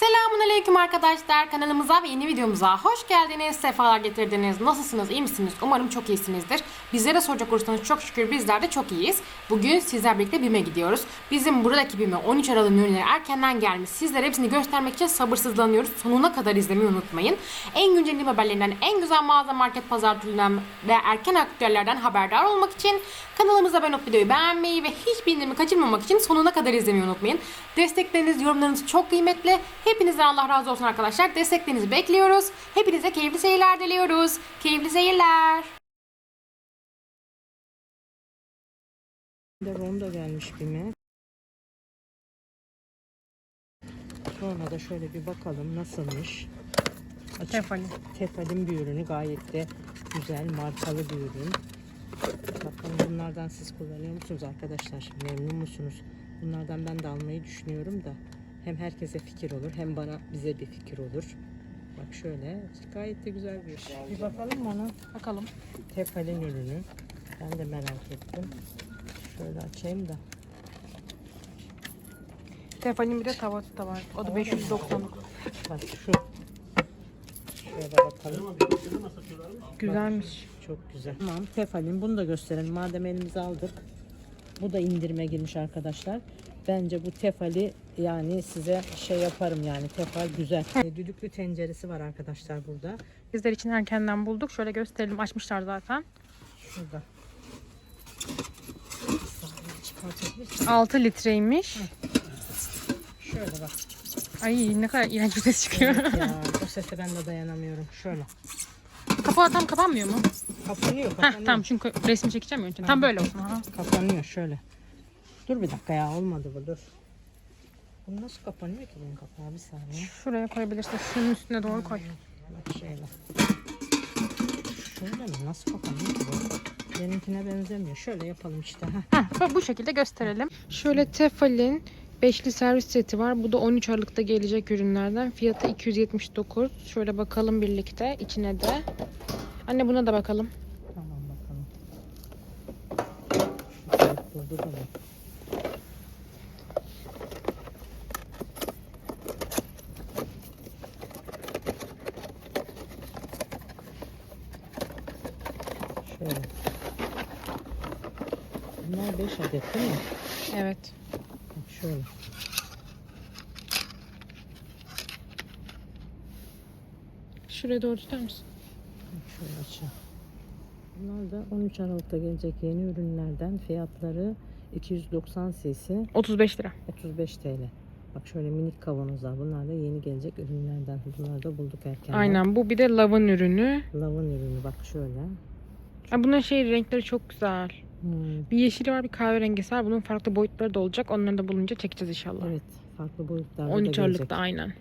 Selamun Aleyküm arkadaşlar. Kanalımıza ve yeni videomuza hoş geldiniz. Sefalar getirdiniz. Nasılsınız? iyi misiniz? Umarım çok iyisinizdir. Bizlere soracak olursanız çok şükür bizler de çok iyiyiz. Bugün sizler birlikte BİM'e gidiyoruz. Bizim buradaki BİM'e 13 Aralık ürünleri erkenden gelmiş. Sizlere hepsini göstermek için sabırsızlanıyoruz. Sonuna kadar izlemeyi unutmayın. En güncel haberlerinden, en güzel mağaza market pazar türünden ve erken aktüellerden haberdar olmak için kanalımıza abone olup videoyu beğenmeyi ve hiçbir indirimi kaçırmamak için sonuna kadar izlemeyi unutmayın. Destekleriniz, yorumlarınız çok kıymetli. Hepinizden Allah razı olsun arkadaşlar. Desteklerinizi bekliyoruz. Hepinize keyifli seyirler diliyoruz. Keyifli seyirler. de ronda gelmiş bime. Sonra da şöyle bir bakalım nasılmış. Açık Tefali. Tefal'in bir ürünü gayet de güzel markalı bir ürün. Bakalım bunlardan siz kullanıyor musunuz arkadaşlar? Memnun musunuz? Bunlardan ben de almayı düşünüyorum da hem herkese fikir olur hem bana bize bir fikir olur. Bak şöyle gayet de güzel bir şey. Bir bakalım mı ona? Bakalım. Tefal'in ürünü. Ben de merak ettim. Şöyle açayım da. Tefal'in bir de tavası da var. O da 590. Bak şu. Şöyle bakalım. Güzelmiş. Çok güzel. Tamam Tefal'in bunu da gösterelim. Madem elimize aldık. Bu da indirime girmiş arkadaşlar. Bence bu tefali yani size şey yaparım yani tefal güzel. Düdüklü tenceresi var arkadaşlar burada. Bizler için erkenden bulduk. Şöyle gösterelim. Açmışlar zaten. Şurada. Çıkartabilirsin. 6 litreymiş. Şöyle bak. Ay ne kadar iğrenç bir ses çıkıyor. Evet ya o sese ben de dayanamıyorum. Şöyle. Kapağı tam kapanmıyor mu? Kapanıyor Heh, kapanıyor. tamam çünkü resmi çekeceğim ya önce. Tam böyle olsun. Ha. Kapanıyor şöyle. Dur bir dakika ya olmadı bu dur. Bu nasıl kapanıyor ki bunun kapağı bir saniye. Şuraya koyabilirsin. Şunun üstüne doğru koy. Bak şöyle. Şöyle mi? Nasıl kapanıyor ki bu? Benimkine benzemiyor. Şöyle yapalım işte. Heh. Heh, bu şekilde gösterelim. Şöyle Tefal'in beşli servis seti var. Bu da 13 Aralık'ta gelecek ürünlerden. Fiyatı 279. Şöyle bakalım birlikte içine de. Anne buna da bakalım. Durdu da. Şöyle. Bunlar 5 adet değil mi? Evet. Bak şöyle. Şuraya doğru tutar mısın? Bak şöyle aşağı. Bunlar da 13 Aralık'ta gelecek yeni ürünlerden fiyatları 290 cc 35 lira. 35 TL. Bak şöyle minik kavanozlar. Bunlar da yeni gelecek ürünlerden. Bunları da bulduk erken. Aynen bu bir de lavın ürünü. Lavın ürünü bak şöyle. Ha, bunun şey renkleri çok güzel. Hmm, Bir yeşili var bir kahverengisi var. Bunun farklı boyutları da olacak. Onları da bulunca çekeceğiz inşallah. Evet farklı boyutlarda 13 da Aralık'ta gelecek. aynen.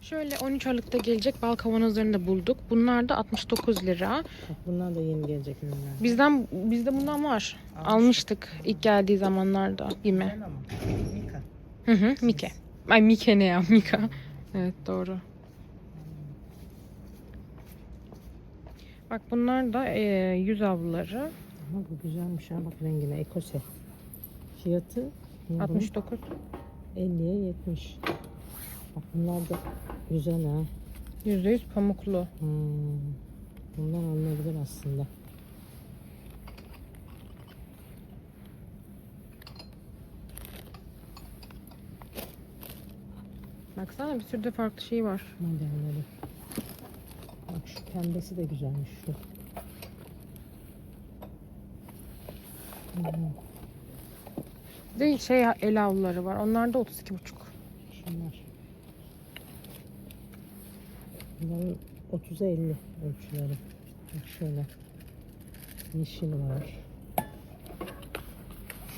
Şöyle 13 Aralık'ta gelecek bal kavanozlarını da bulduk. Bunlar da 69 lira. Bunlar da yeni gelecek ürünler. Bizden bizde bundan var. Almıştık. Almıştık ilk geldiği zamanlarda Bime. Mika. Hı hı Mike. Ay Mike ne ya Mika. Evet doğru. Bak bunlar da e, yüz avluları. Ama bu güzelmiş ha bak rengine ekose. Fiyatı ne bunun? 69. 50'ye 70. Bak bunlar da güzel ha. %100 pamuklu. Hmm. Bundan alınabilir aslında. Baksana bir sürü de farklı şey var. Modelleri. Bak şu pembesi de güzelmiş şu. Hmm, Bir de şey el avluları var. Onlar da 32,5. Şunlar. Bunların 30'a 50 ölçüleri. Bak şöyle. Yeşil var.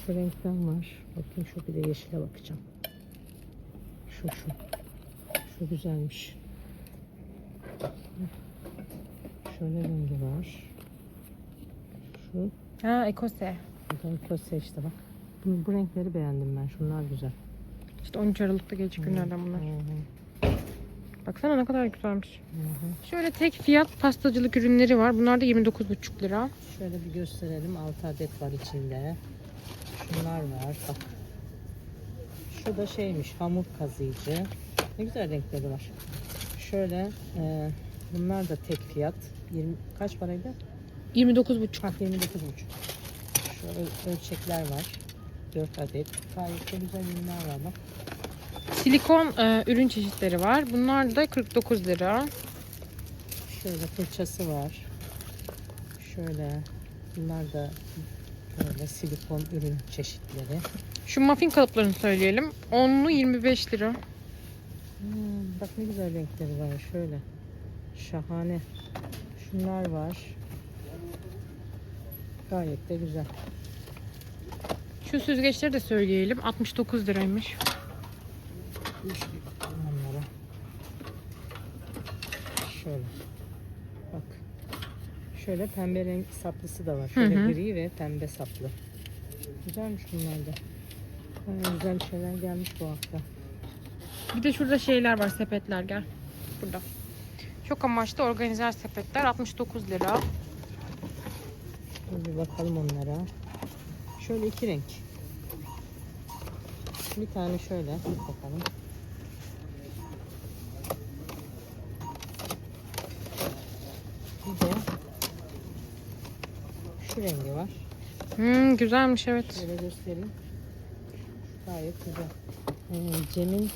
Şu renkten var. Bakayım şu bir de yeşile bakacağım. Şu şu. Şu güzelmiş. Şöyle rengi var. Şu. Ha ekose. Bu da köse işte bak. Bu, bu renkleri beğendim ben. Şunlar güzel. İşte 13 Aralık'ta gelecek ürünlerden bunlar. Hı hı, Baksana ne kadar güzelmiş. hı hı. Şöyle tek fiyat pastacılık ürünleri var. Bunlar da 29,5 lira. Şöyle bir gösterelim. 6 adet var içinde. Şunlar var. Bak. Şu da şeymiş hamur kazıyıcı. Ne güzel renkleri var. Şöyle e, bunlar da tek fiyat. 20, kaç paraydı? 29,5. Ha 29,5. Şöyle ölçekler var. 4 adet. Gayet de güzel ürünler var bak. Silikon e, ürün çeşitleri var. Bunlar da 49 lira. Şöyle fırçası var. Şöyle bunlar da böyle silikon ürün çeşitleri. Şu muffin kalıplarını söyleyelim. Onlu 25 lira. Hmm, bak ne güzel renkleri var şöyle. Şahane. Şunlar var. Gayet de güzel. Şu süzgeçleri de söyleyelim. 69 liraymış. Onlara. Şöyle. Bak. Şöyle pembe renk saplısı da var. Şöyle Hı hı. gri ve pembe saplı. Güzelmiş bunlar da. Bayağı güzel şeyler gelmiş bu hafta. Bir de şurada şeyler var, sepetler gel. Burada. Çok amaçlı organizer sepetler 69 lira. Şimdi bakalım onlara. Şöyle iki renk. Bir tane şöyle. Bakalım. Bir de şu rengi var. Hmm, güzelmiş evet. Şöyle göstereyim. Gayet güzel. Ee, Cem'in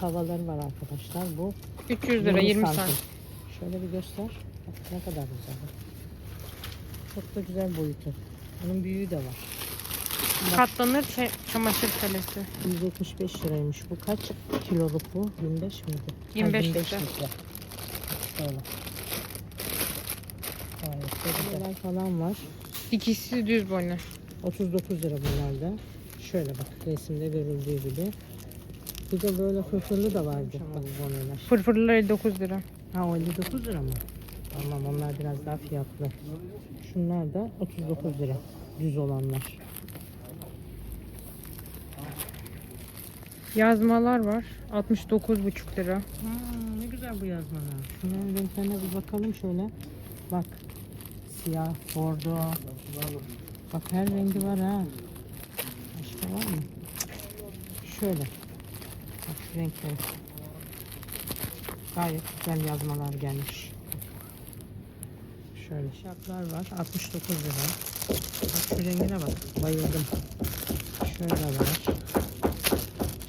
tavaları var arkadaşlar. Bu 300 lira 20 santim. santim. Şöyle bir göster. Bak ne kadar güzel. Çok da güzel boyutu. Bunun büyüğü de var. Katlanır şey, çamaşır kalesi. 175 liraymış. Bu kaç kiloluk bu? 25 miydi? Ha, 25 litre. litre. Güzel falan var. İkisi düz boynu. 39 lira bunlar da. Şöyle bak resimde görüldüğü gibi. Bir de böyle fırfırlı da vardı. Bak boneler. Fırfırlar 59 lira. Ha o 59 lira mı? Tamam onlar biraz daha fiyatlı. Şunlar da 39 lira. Düz olanlar. Yazmalar var. 69,5 lira. Ha, ne güzel bu yazmalar. Şunların renklerine bir bakalım şöyle. Bak. Siyah, bordo. Bak her rengi var ha. Başka var mı? Şöyle. Bak şu renkler. Gayet güzel yazmalar gelmiş. Şöyle şaplar var. 69 lira. Bak şu rengine bak. Bayıldım. Şöyle var.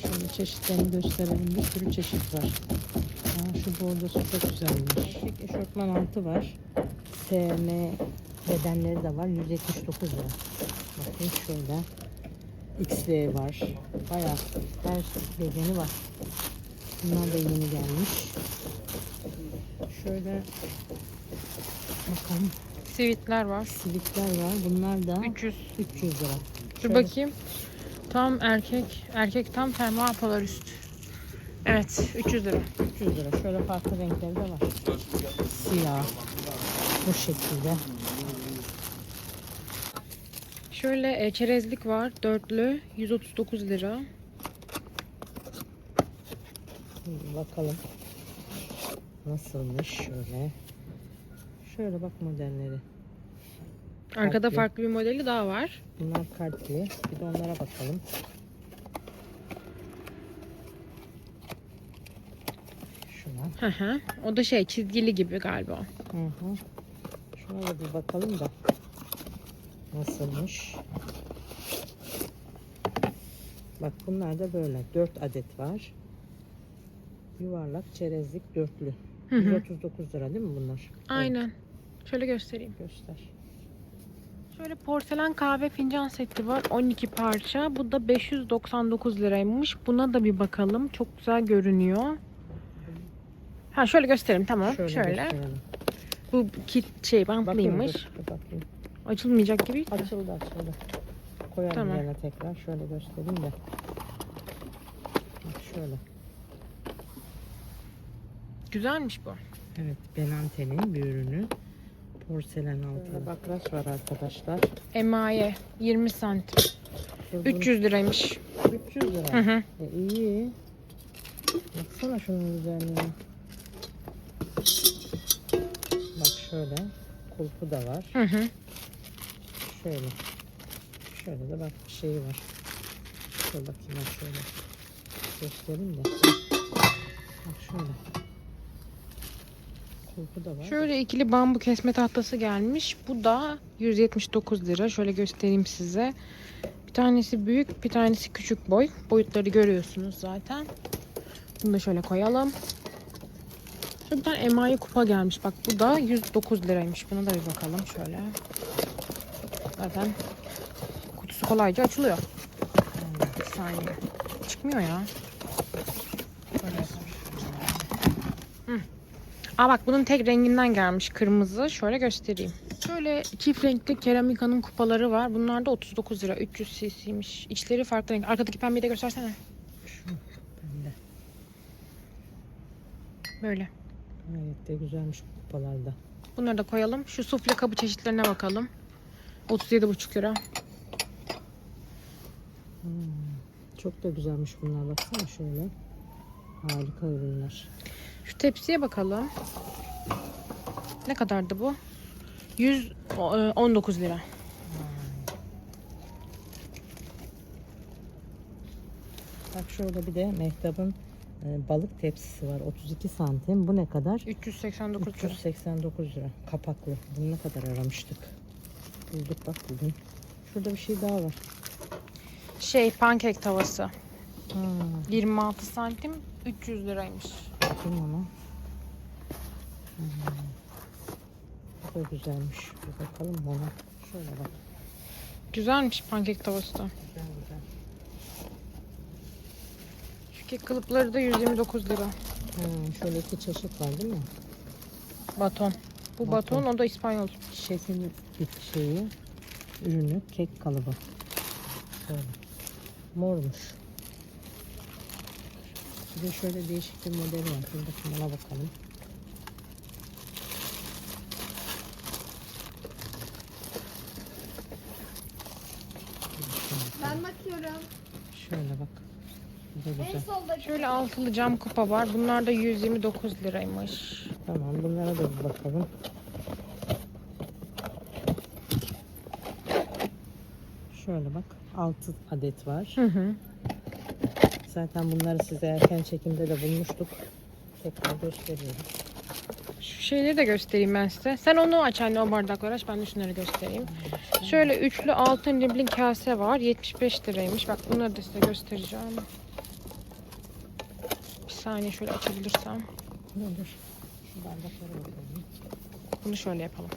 Şöyle çeşitlerini gösterelim. Bir sürü çeşit var. Aa, şu bordosu çok güzelmiş. Eşofman altı var. SM bedenleri de var. 179 lira. Bakın şöyle. XL var. Bayağı her bedeni var. Bunlar da yeni gelmiş. Şöyle bakalım. Sivitler var. Sivitler var. Bunlar da 300. 300 lira. Dur Şöyle bakayım. Tam erkek. Erkek tam fermuar polar üst. Evet 300 lira. 300 lira. Şöyle farklı renkleri de var. Siyah. Bu şekilde. Şöyle e, çerezlik var. Dörtlü. 139 lira. Bakalım. Nasılmış şöyle. Şöyle bak modelleri. Arkada Kalpli. farklı bir modeli daha var. Bunlar kalpli. Bir de onlara bakalım. Şuna. Hı hı. O da şey çizgili gibi galiba. Hı hı. Şuna da bir bakalım da. Nasılmış? Bak bunlar da böyle. 4 adet var. Yuvarlak çerezlik dörtlü. Hı hı. 139 lira değil mi bunlar? Aynen. Şöyle göstereyim. Evet, göster. Şöyle porselen kahve fincan seti var. 12 parça. Bu da 599 liraymış. Buna da bir bakalım. Çok güzel görünüyor. Ha şöyle göstereyim tamam. Şöyle. gösterelim. Bu kit şey Bakayım, bantlıymış. bakayım. Açılmayacak gibi. Açıldı açıldı. Koyalım Tamam. yerine tekrar. Şöyle göstereyim de. Bak şöyle. Güzelmiş bu. Evet Benante'nin bir ürünü. Porselen altı. bakraç var arkadaşlar. Emaye 20 santim. Şu bunun 300 liraymış. 300 Hı lira. hı. E, iyi. Baksana şunun güzelliğine. Şöyle. Kulpu da var. Hı hı. Şöyle. Şöyle de bak bir şeyi var. Dur bakayım şöyle göstereyim de. Bak şöyle. Kulpu da var. Şöyle ikili bambu kesme tahtası gelmiş. Bu da 179 lira. Şöyle göstereyim size. Bir tanesi büyük, bir tanesi küçük boy. Boyutları görüyorsunuz zaten. Bunu da şöyle koyalım. Tane emayi kupa gelmiş. Bak bu da 109 liraymış. Buna da bir bakalım şöyle. Zaten kutusu kolayca açılıyor. Bir saniye. Çıkmıyor ya. Hı. Aa bak bunun tek renginden gelmiş kırmızı. Şöyle göstereyim. Şöyle çift renkli keramikanın kupaları var. Bunlar da 39 lira. 300 cc'ymiş. İçleri farklı renk. Arkadaki pembeyi de göstersene. Bende. Böyle. Gayet de güzelmiş bu kupalarda. Bunları da koyalım. Şu sufle kabı çeşitlerine bakalım. 37,5 lira. Hmm, Çok da güzelmiş bunlar baksana şöyle. Harika ürünler. Şu tepsiye bakalım. Ne kadardı bu? 119 lira. Bak şurada bir de Mehtap'ın e, balık tepsisi var. 32 santim. Bu ne kadar? 389 lira. 389 lira. Kapaklı. Bunu ne kadar aramıştık? Bulduk bak bugün. Şurada bir şey daha var. Şey pankek tavası. Ha, 26 santim 300 liraymış. bakayım ona. Hmm. Bu da güzelmiş. Bir bakalım ona. Şöyle bak. Güzelmiş pankek tavası da. Güzel güzel. Şu kek kılıpları da 129 lira. Ha, şöyle iki çeşit var değil mi? Baton. Bu Baton. baton, o da İspanyol. Şefin bir şeyi, ürünü, kek kalıbı. Şöyle. Mormuş. Bir de şöyle değişik bir modeli var. Şurada ona bakalım. Ben bakıyorum. Şöyle bak. Bu da En güzel. soldaki. Şöyle altılı cam kupa var. Bunlar da 129 liraymış. Tamam bunlara da bir bakalım. Şöyle bak. 6 adet var. Hı hı. Zaten bunları size erken çekimde de bulmuştuk. Tekrar gösteriyorum. Şu şeyleri de göstereyim ben size. Sen onu aç anne o bardakları aç. Ben de şunları göstereyim. Şöyle üçlü altın riblin kase var. 75 liraymış. Bak bunları da size göstereceğim. Saniye şöyle açabilirsem. Ne olur? Şu bardaklara bakalım. Bunu şöyle yapalım.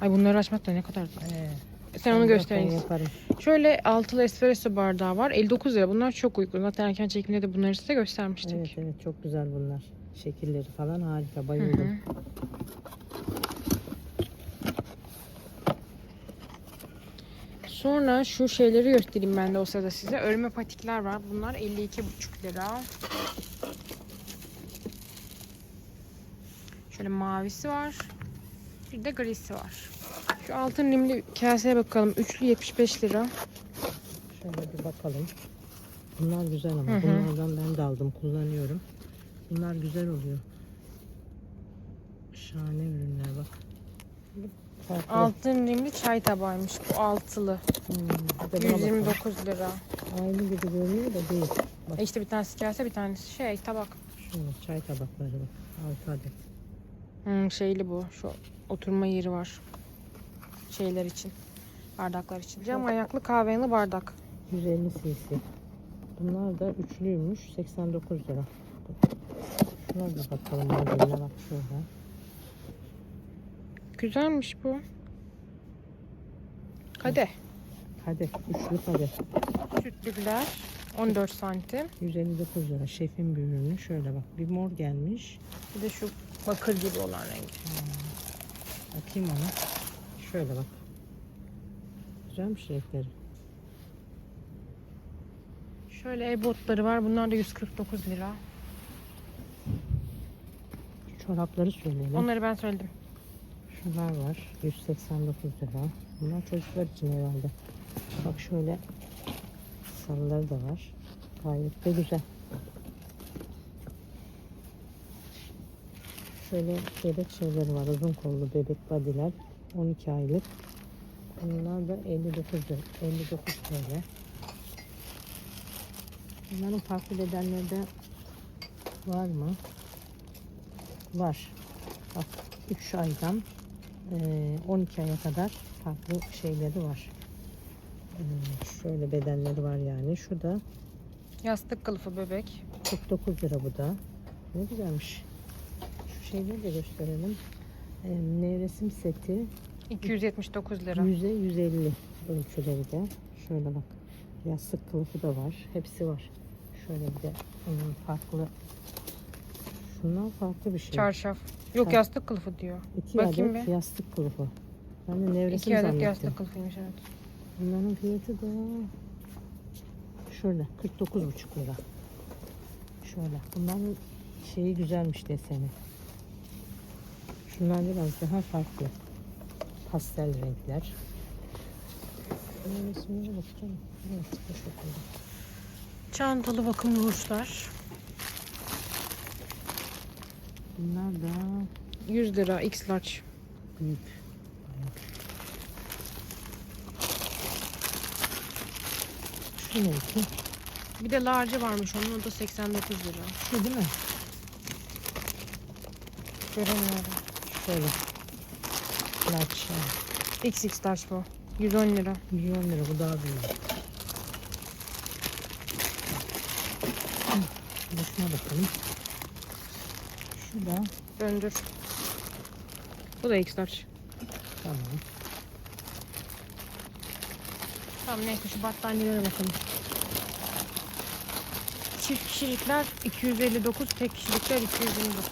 Ay bunları açmak da ne kadar Ee, Sen onu yaparım. Şöyle altılı espresso bardağı var. 59 lira. Bunlar çok uygun. Zaten erken çekimde de bunları size göstermiştik. Evet evet çok güzel bunlar. Şekilleri falan harika Hı bayıldım. hı. Sonra şu şeyleri göstereyim ben de o sırada size. Örme patikler var. Bunlar 52,5 lira. Şöyle mavisi var. Bir de grisi var. Şu altın rimli kaseye bakalım. Üçlü 75 lira. Şöyle bir bakalım. Bunlar güzel ama Hı hı. bunlardan ben de aldım kullanıyorum. Bunlar güzel oluyor. Şahane ürünler bak. Farklı. Altın rimli çay tabağıymış bu altılı. Hmm, bir de buna bakalım. 129 lira. Aynı gibi görünüyor da değil. Bak E işte bir tanesi kase bir tanesi şey tabak. şöyle çay tabakları bak. 6 adet. Hmm, şeyli bu. Şu oturma yeri var. Şeyler için. Bardaklar için. Cam ayaklı kahveli bardak. 150 cc. Bunlar da üçlüymüş. 89 lira. Şuna bir bakalım bak şurada. Güzelmiş bu. Kadeh. Kadeh, üçlü kadeh. Sütlüler. 14 santim. 159 lira. Şefin bir ürünü. Şöyle bak. Bir mor gelmiş. Bir de şu bakır gibi olan rengi. Bakayım ona. Şöyle bak. Güzelmiş renkleri. Şöyle ev botları var. Bunlar da 149 lira. Çorapları söyleyelim. Onları ben söyledim. Şunlar var. 189 lira. Bunlar çocuklar için herhalde. Bak şöyle sarıları da var. Gayet de güzel. Şöyle bebek şeyleri var. Uzun kollu bebek badiler. 12 aylık. Bunlar da 59 lira. 59 TL. Bunların farklı bedenleri de var mı? Var. Bak 3 aydan 12 aya kadar farklı şeyleri var. Eee, Şöyle bedenleri var yani. Şu da Yastık kılıfı bebek. 49 lira bu da. Ne güzelmiş. Şu şeyleri de gösterelim. Eee, nevresim seti 279 lira. 100'e 150 ölçüleri de. Şöyle bak. Yastık kılıfı da var. Hepsi var. Şöyle bir de farklı. Şunlar farklı bir şey. Çarşaf. Yok Ha. yastık kılıfı diyor. İki Bakayım adet bir. yastık kılıfı. Ben de nevresim İki adet zannettim. yastık kılıfıymış evet. Bunların fiyatı da şöyle 49,5 lira. Şöyle. Bunların şeyi güzelmiş deseni. Şunlar biraz daha farklı. Pastel renkler. Bunun ismine bakacağım. Evet, bu şekilde. Çantalı bakımlı hurçlar. Bunlar da 100 lira X large. büyük. Şu ne ki? Bir de large varmış onun o da 89 lira. Şu değil mi? Göremiyorum. Şöyle. Large. XX large bu. 110 lira. 110 lira bu daha büyük. Şuna bakalım. Şu da Döndür. Bu da X large. tamam. Tamam neyse şu battaniyelere bakalım. Çift kişilikler 259, tek kişilikler 229.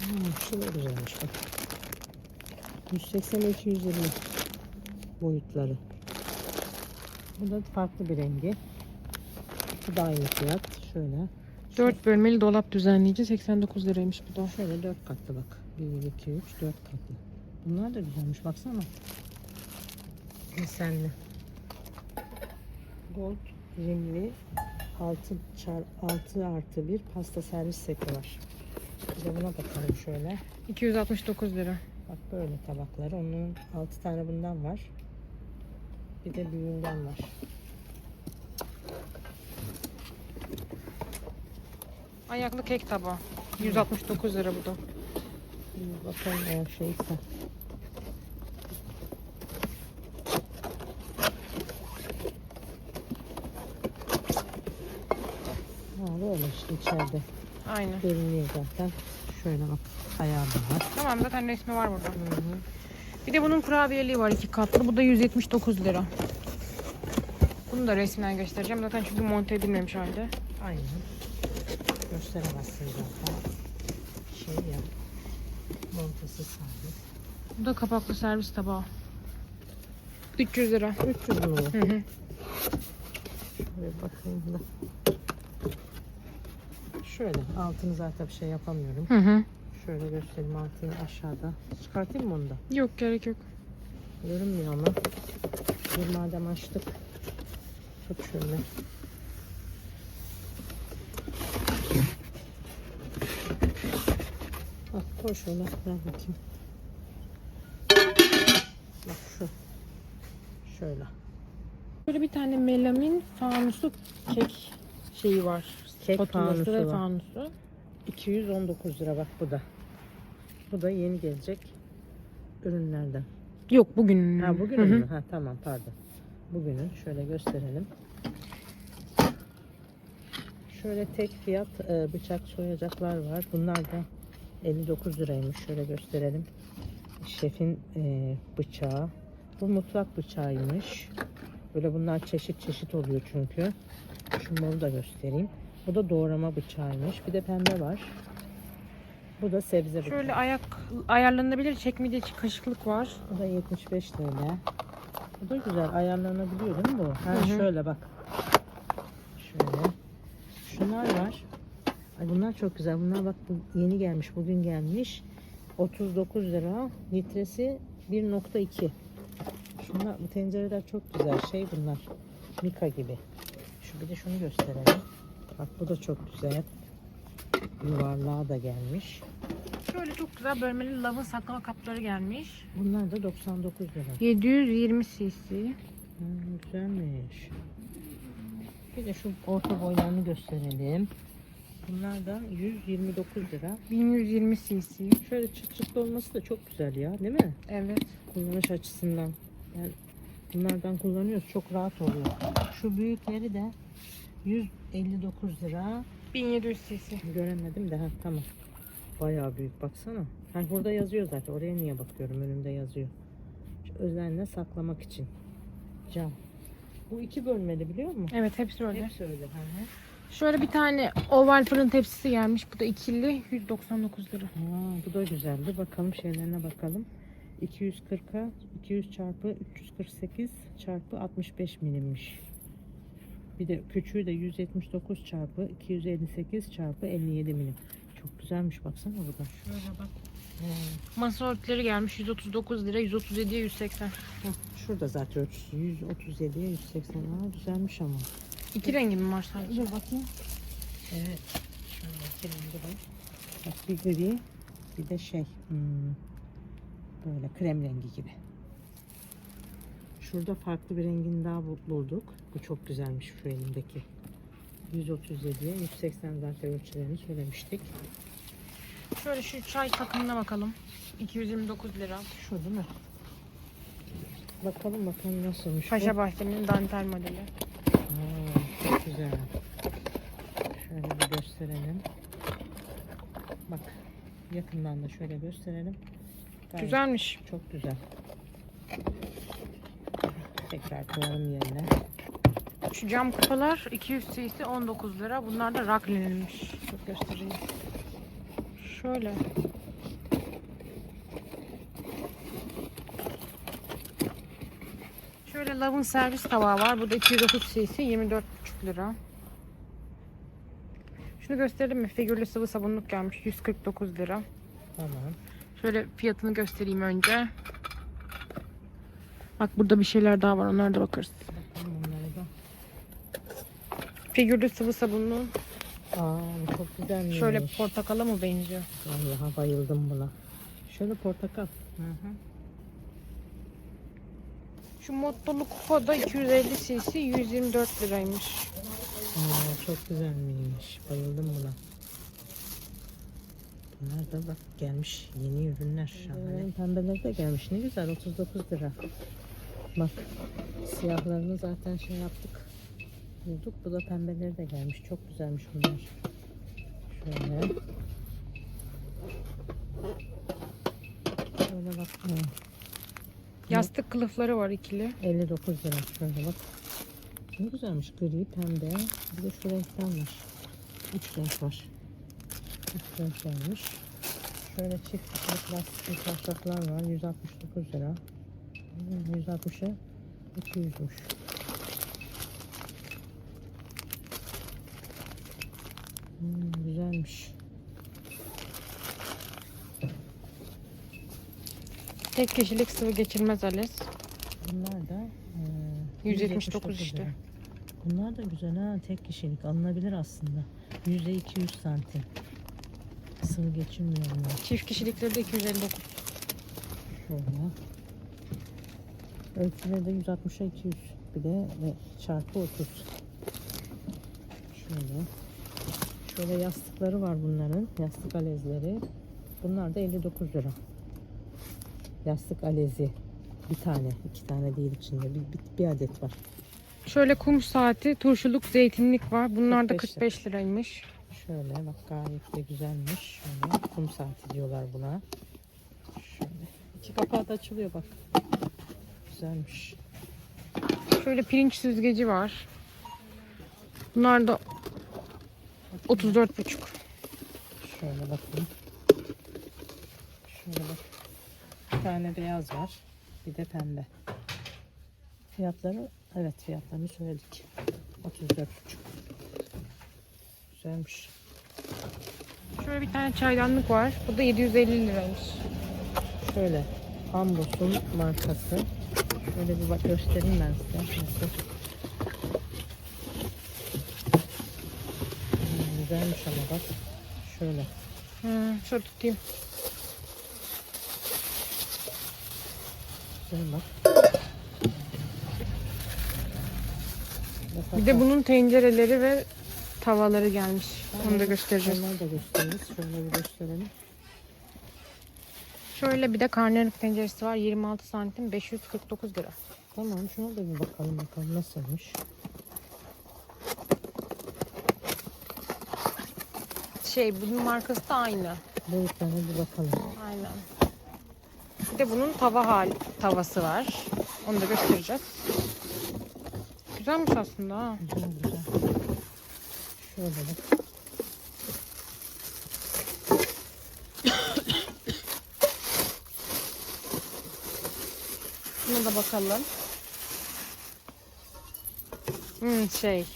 Hmm, şu da güzelmiş bak. 180 220 boyutları. Bu da farklı bir rengi. Bu da aynı fiyat. Şöyle. 4 bölmeli dolap düzenleyici 89 liraymış bu da. Şöyle 4 katlı bak. 1, 2, 3, 4 katlı. Bunlar da güzelmiş baksana. Desenli. Gold rimli 6 çar 6 artı 1 pasta servis seti var. Bir de buna bakalım şöyle. 269 lira. Bak böyle tabakları. Onun 6 tane bundan var. Bir de büyüğünden var. Ayaklı kek tabağı. 169 lira bu da. Bir bakalım eğer şeyse. Ha böyle işte içeride Aynen. görünüyor zaten. Şöyle bak ayağı da var. Tamam zaten resmi var burada. Hı hı. Bir de bunun kurabiyeliği var iki katlı. Bu da 179 lira. Bunu da resmen göstereceğim. Zaten çünkü monte edilmemiş halde. Aynen. Gösteremezsin zaten. Şey ya. Montası sabit. Bu da kapaklı servis tabağı. 300 lira. 300 mu? Hı hı. Şöyle bakayım da. Şöyle altını zaten bir şey yapamıyorum. Hı hı. Şöyle göstereyim altını aşağıda. Çıkartayım mı onu da? Yok gerek yok. Görünmüyor ama. Bir madem açtık. Tut şöyle. Bak koy şöyle. Ver bakayım. Bak şu. Şöyle. Böyle bir tane melamin fanusu kek şeyi var. Kek Spatulası fanusu ve var. fanusu. 219 lira bak bu da. Bu da yeni gelecek ürünlerden. Yok bugün. Ha bugün mü? Ha tamam pardon. Bugünün şöyle gösterelim. Şöyle tek fiyat e, bıçak soyacaklar var. Bunlar da 59 liraymış. Şöyle gösterelim. Şefin e, bıçağı. Bu mutfak bıçağıymış. Böyle bunlar çeşit çeşit oluyor çünkü. Şunları da göstereyim. Bu da doğrama bıçağıymış. Bir de pembe var. Bu da sebze bıçağı. Şöyle ayak ayarlanabilir çekmece kaşıklık var. Bu da 75 TL. Bu da güzel. Ayarlanabiliyor değil mi bu? Ha Hı hı. şöyle bak. Şöyle. Şunlar var. Ay bunlar çok güzel. Bunlar bak yeni gelmiş. Bugün gelmiş. 39 lira. Litresi 1.2. Şunlar bu tencereler çok güzel şey bunlar. Mika gibi. Şu bir de şunu gösterelim. Bak bu da çok güzel. Yuvarlığa da gelmiş. Şöyle çok güzel bölmeli lavın saklama kapları gelmiş. Bunlar da 99 lira. 720 cc. Hmm, güzelmiş. Bir de şu orta boylarını gösterelim. Bunlar da 129 lira. 1120 cc. Şöyle çıt çıtlı olması da çok güzel ya değil mi? Evet. Kullanış açısından. Yani bunlardan kullanıyoruz. Çok rahat oluyor. Şu büyükleri de 159 lira. 1700 cc. Göremedim de ha tamam. Bayağı büyük baksana. Ha, burada yazıyor zaten. Oraya niye bakıyorum? Önümde yazıyor. Özenle saklamak için. Cam. Bu iki bölmeli biliyor musun? Evet hepsi öyle. Hepsi öyle. Hı hı. Şöyle bir tane oval fırın tepsisi gelmiş. Bu da ikili 199 lira. Aa, bu da güzeldi. Bakalım şeylerine bakalım. 240'a 200 çarpı 348 çarpı 65 milimmiş. Bir de küçüğü de 179 çarpı 258 çarpı 57 milim. Çok güzelmiş baksana bu da. Şöyle bak. Ee, Masa örtüleri gelmiş 139 lira 137'ye 180. heh, şurada zaten ölçüsü 137'ye 180. Aa, güzelmiş ama. İki rengi mi var sadece? Dur bakayım. Evet. Şöyle iki rengi var. Bak bir gri bir de şey hmm, böyle krem rengi gibi. Şurada farklı bir rengini daha bu- bulduk. Bu çok güzelmiş şu elimdeki. 137'ye 180 zaten ölçülerini söylemiştik. Şöyle şu çay takımına bakalım. 229 lira. Şu değil mi? Bakalım bakalım nasılmış. Paşa Bahçe'nin dantel modeli. Güzel. Şöyle bir gösterelim. Bak yakından da şöyle gösterelim. Gayet Güzelmiş. Çok güzel. Tekrar koyalım yerine. Şu cam kupalar 200 cc 19 lira. Bunlar da raklenilmiş. Çok göstereyim. Şöyle. Şöyle lavın servis tabağı var. Bu da 230 cc 24,5 lira. Şunu göstereyim mi? Figürlü sıvı sabunluk gelmiş 149 lira. Tamam. Şöyle fiyatını göstereyim önce. Bak burada bir şeyler daha var. Onlara da bakarız. Figürlü sıvı sabunlu. Aa bu çok güzelmiş. Şöyle portakala mı benziyor? Vallahi bayıldım buna. Şöyle portakal. Hı hı. Şu mottolu kupa da 250 cc 124 liraymış. Aa, çok güzelmiş. Bayıldım buna. Bunlar da bak gelmiş yeni ürünler. Şahane. Pembeler de gelmiş. Ne güzel 39 lira. Bak siyahlarını zaten şey yaptık. Bulduk. Bu da pembeleri de gelmiş. Çok güzelmiş bunlar. Şöyle. Şöyle bak. Yastık kılıfları var ikili. 59 lira. Şöyle bak. Ne güzelmiş. Gri, pembe. Bir de şu renkten var. Üç renk var. Üç renk varmış. Şöyle çift kişilik lastik taşaklar var. 169 lira. Hmm, 160'a 200'müş. Hmm, güzelmiş. Tek kişilik sıvı geçirmez Ales. Bunlar da e, 179 işte. lira. Bunlar da güzel ha. Tek kişilik alınabilir aslında. Yüzde 200 santim. Sıvı geçirmiyor bunlar. Çift kişilikleri de 259. Şöyle. Ölçüleri de 160'a 200. Bir de çarpı 30. Şöyle. Şöyle yastıkları var bunların. Yastık alezleri. Bunlar da 59 lira. Yastık alezi. Bir tane. iki tane değil içinde. Bir, bir, bir adet var. Şöyle kum saati, turşuluk, zeytinlik var. Bunlar da 45 45 liraymış. Şöyle bak gayet de güzelmiş. Şöyle kum saati diyorlar buna. Şöyle. İki kapağı da açılıyor bak. Güzelmiş. Şöyle pirinç süzgeci var. Bunlar da 34,5. Şöyle bakın. Şöyle bak. Bir tane beyaz var. Bir de pembe. Fiyatları evet fiyatlarını söyledik. 34,5. Güzelmiş. Şöyle bir tane çaydanlık var. Bu da 750 liraymış. Şöyle Ambos'un markası. Şöyle bir bak göstereyim ben size. Nasıl? Hmm, güzelmiş ama bak. Şöyle. Hmm, şöyle tutayım. Güzel bak. Bak, Bir de bunun tencereleri ve tavaları gelmiş. Onu da göstereceğiz. Onları da gösteririz. Şöyle bir gösterelim. Şöyle bir de karnıyarık tenceresi var. 26 santim 549 lira. Tamam şuna da bir bakalım bakalım nasılmış. Şey bunun markası da aynı. Boyutlarına bir bakalım. Aynen. De bunun tava hali tavası var. Onu da göstereceğiz. Güzelmiş aslında ha. Güzel güzel. Şöyle bak. Şuna da bakalım. Hmm, şey.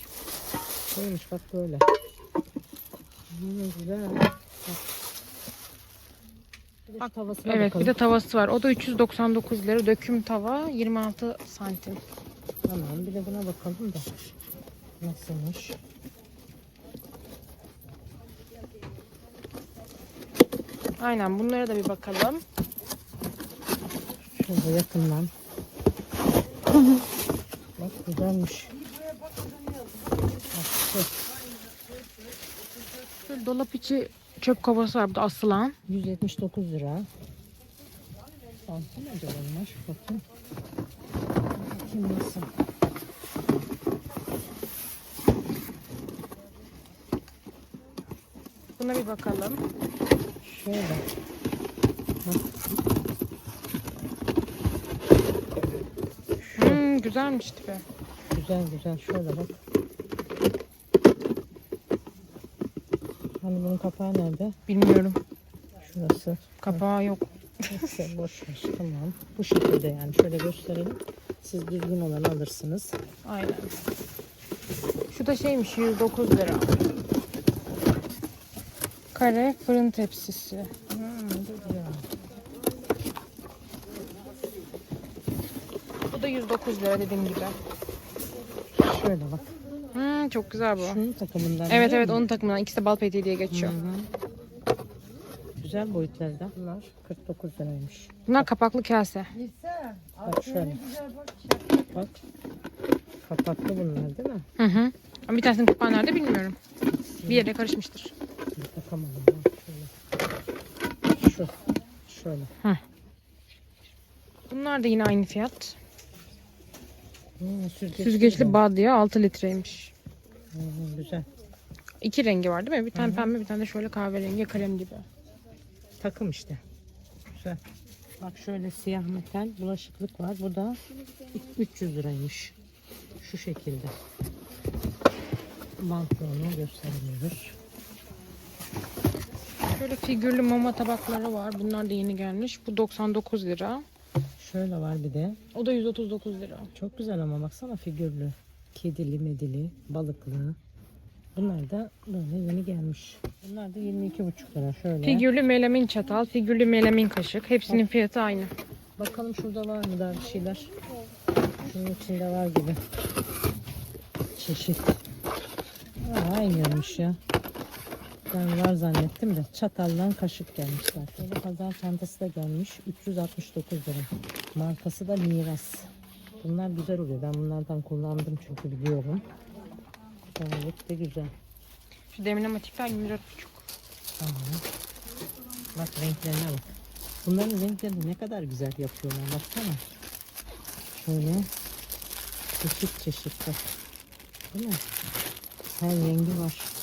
Şeymiş bak böyle. Hmm, güzel. Bak. Bak, Evet bakalım. bir de tavası var. O da 399 lira. Döküm tava 26 santim. Tamam bir de buna bakalım da. Nasılmış? Aynen bunlara da bir bakalım. Şöyle yakından. bak güzelmiş. Bak şu dolap içi çöp kovası var burada asılan. 179 lira. Santim acaba bunlar? Bakayım. Bakayım nasıl? Buna bir bakalım. Şöyle. Hmm, güzelmiş tipi. Güzel güzel. Şöyle bak. Hani bunun kapağı nerede? Bilmiyorum. Şurası. Kapağı yok. Neyse boş ver. Tamam. Bu şekilde yani. Şöyle gösterelim. Siz düzgün olanı alırsınız. Aynen. Şu da şeymiş 109 lira. Kare fırın tepsisi. Hmm, güzel. Bu da 109 lira dediğim gibi. Şöyle bak. Çok güzel bu. Şunun takımından. Evet evet musun? onun takımından. İkisi de bal peteği diye Hı geçiyor. hı. Güzel boyutlarda. Bunlar 49 liraymış. Bunlar kapaklı kase. Bak şöyle. Bak. Kapaklı bunlar değil mi? Hı hı. Ama bir tanesinin kapağı nerede bilmiyorum. Bir yere karışmıştır. Bir takamadım. Bak Şöyle. Şu. Şöyle. Bunlar da yine aynı fiyat. Hmm, süzgeçli. Süzgeçli badya 6 litreymiş. Hmm, güzel. İki rengi var değil mi? Bir tane pembe bir tane de şöyle kahverengi kalem gibi. Takım işte. Güzel. Bak şöyle siyah metal bulaşıklık var. Bu da 300 liraymış. Şu şekilde. Bantlarını gösteriyoruz. Şöyle figürlü mama tabakları var. Bunlar da yeni gelmiş. Bu 99 lira. Şöyle var bir de. O da 139 lira. Çok güzel ama baksana figürlü. Kedili, medili, balıklı. Bunlar da böyle yeni gelmiş. Bunlar da 22,5 lira şöyle. Figürlü melamin çatal, figürlü melamin kaşık. Hepsinin fiyatı aynı. Bakalım şurada var mı daha bir şeyler. Şunun içinde var gibi. Çeşit. Aa, aynıymış ya. Ben var zannettim de çataldan kaşık gelmiş zaten. Pazar çantası da gelmiş. 369 lira. Markası da Miras. Bunlar güzel oluyor. Ben bunlardan kullandım çünkü biliyorum. Gayet de güzel. Şu deminematikler 24,5. Tamam. Bak renklerine bak. Bunların renklerini ne kadar güzel yapıyorlar. Baksana. Şöyle. Çeşit çeşit bak. Değil mi? Her rengi var.